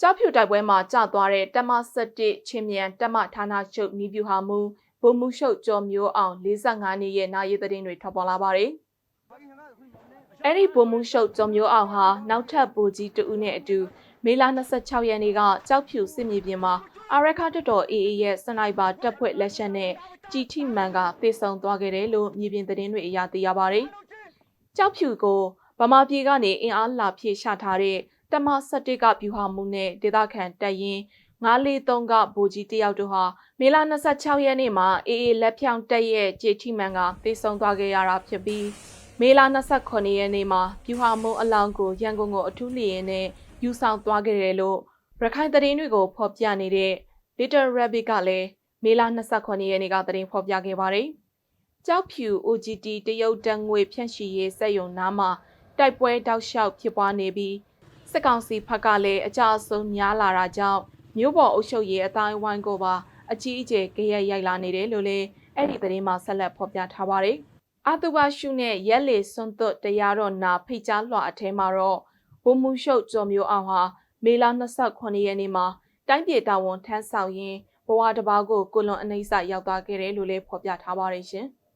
ကြောက်ဖြူတိုက်ပွဲမှာကြာသွားတဲ့တမ17ချင်းမြန်တမဌာနချုပ်နီးပြူဟာမူဗိုလ်မှုရှုပ်ကျော်မျိုးအောင်45နှစ်ရဲ့နာရီသတင်းတွေထွက်ပေါ်လာပါတယ်။အဲ့ဒီဗိုလ်မှုရှုပ်ကျော်မျိုးအောင်ဟာနောက်ထပ်ဗိုလ်ကြီးတဦးနဲ့အတူမေလ26ရက်နေ့ကကြောက်ဖြူစစ်မြေပြင်မှာအာရခတ်တော် AA ရဲ့စနိုက်ပါတပ်ဖွဲ့လက်ချက်နဲ့ជីထိမန်ကပြေဆုံသွားခဲ့တယ်လို့မြေပြင်သတင်းတွေအရသိရပါတယ်။ကြောက်ဖြူကိုဗမာပြည်ကနေအင်အားလာဖြည့်ချထားတဲ့ တမ17ကဗျူဟာမှုနဲ့ဒေသခံတပ်ရင်း943ကဗိုလ်ကြီးတယောက်တို့ဟာမေလ26ရက်နေ့မှာအေအေလက်ဖြောင်တက်ရဲ့ကြေထိမန်ကတေဆုံသွားခဲ့ရတာဖြစ်ပြီးမေလ28ရက်နေ့မှာဗျူဟာမှုအလောင်းကိုရန်ကုန်ကိုအထူးလျင်နဲ့ယူဆောင်သွားခဲ့တယ်လို့ရခိုင်သတင်းတွေကိုဖော်ပြနေတဲ့ Little Rabbit ကလည်းမေလ28ရက်နေ့ကသတင်းဖော်ပြခဲ့ပါတယ်။ကြောက်ဖြူ OGT တရုတ်တန်ငွေဖြန့်ရှိရေးစက်ယုံနားမှာတိုက်ပွဲတောက်လျှောက်ဖြစ်ပွားနေပြီး စစ်ကောင်စီဘက်ကလည်းအကြအဆုံးများလာတာကြောင့်မြို့ပေါ်အုပ်ချုပ်ရေးအတိုင်းဝိုင်းကိုပါအကြီးအကျယ်ကြရက်ရိုက်လာနေတယ်လို့လည်းအဲ့ဒီသတင်းမှာဆက်လက်ဖော်ပြထားပါတယ်။အာတူဘာရှုနဲ့ရက်လေစွန်းသွတ်တရားတော်နာဖိတ်ကြားလွှာအထဲမှာတော့ဘုံမှုရှုပ်ကျော်မျိုးအောင်ဟာမေလ28ရက်နေ့မှာတိုင်းပြည်တာဝန်ထမ်းဆောင်ရင်းဘဝတစ်ပါးကိုကိုလွန်အနှိမ့်စရောက်သွားခဲ့တယ်လို့လည်းဖော်ပြထားပါတယ်ရှင်။